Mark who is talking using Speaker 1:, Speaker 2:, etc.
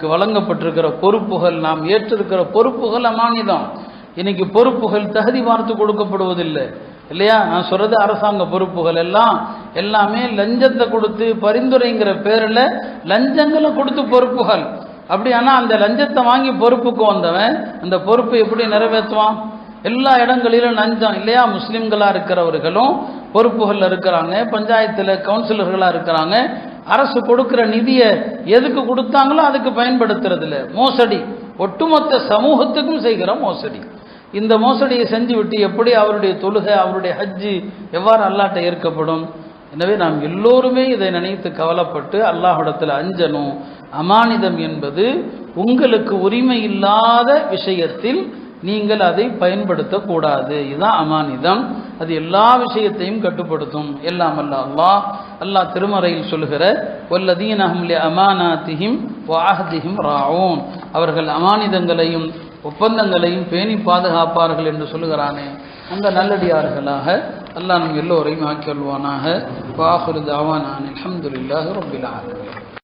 Speaker 1: நமக்கு வழங்கப்பட்டிருக்கிற பொறுப்புகள் நாம் ஏற்றிருக்கிற பொறுப்புகள் அமானிதம். இன்னைக்கு பொறுப்புகள் தகுதி பார்த்து கொடுக்கப்படுவதில்லை. இல்லையா? நான் சொல்றது அரசாங்க பொறுப்புகள் எல்லாம் எல்லாமே லஞ்சத்தை கொடுத்து பரிந்துரைங்கிற பேரில் லஞ்சங்களை கொடுத்து பொறுப்புகள். அப்படி ஆனால் அந்த லஞ்சத்தை வாங்கி பொறுப்புக்கு வந்தவன் அந்த பொறுப்பை எப்படி நிறைவேற்றுவான்? எல்லா இடங்களிலும் லஞ்சம் இல்லையா? முஸ்லீம்களாக இருக்கிறவர்களும் பொறுப்புகளில் இருக்கிறாங்க பஞ்சாயத்தில் கவுன்சிலர்களாக இருக்கிறாங்க அரசு கொடுக்கிற நிதியை எதுக்கு கொடுத்தாங்களோ அதுக்கு பயன்படுத்துறது இல்லை மோசடி. ஒட்டுமொத்த சமூகத்துக்கும் செய்கிற மோசடி. இந்த மோசடியை செஞ்சுவிட்டு எப்படி அவருடைய தொழுகை அவருடைய ஹஜ்ஜு எவ்வாறு அல்லாட்ட ஏற்கப்படும்? எனவே நாம் எல்லோருமே இதை நினைத்து கவலைப்பட்டு அல்லாஹிடத்தில் அஞ்சனும் அமானிதம் என்பது உங்களுக்கு உரிமை இல்லாத விஷயத்தில் நீங்கள் அதை பயன்படுத்தக்கூடாது இதுதான் அமானிதம். அது எல்லா விஷயத்தையும் கட்டுப்படுத்தும். எல்லாம் அல்ல அல்லாஹ் அல்லாஹ் திருமறையில் சொல்லுகிற வல்லதீன் அஹம்லி அமானாத்திஹிம் வாஹதிஹிம் ராவோன் அவர்கள் அமானிதங்களையும் ஒப்பந்தங்களையும் பேணி பாதுகாப்பார்கள் என்று சொல்லுகிறானே. அந்த நல்லடியார்களாக அல்லாஹ் நம் எல்லோரையும் ஆக்கியல்வானாக வாஹுரு அலமதுல்லாஹ் ரபில்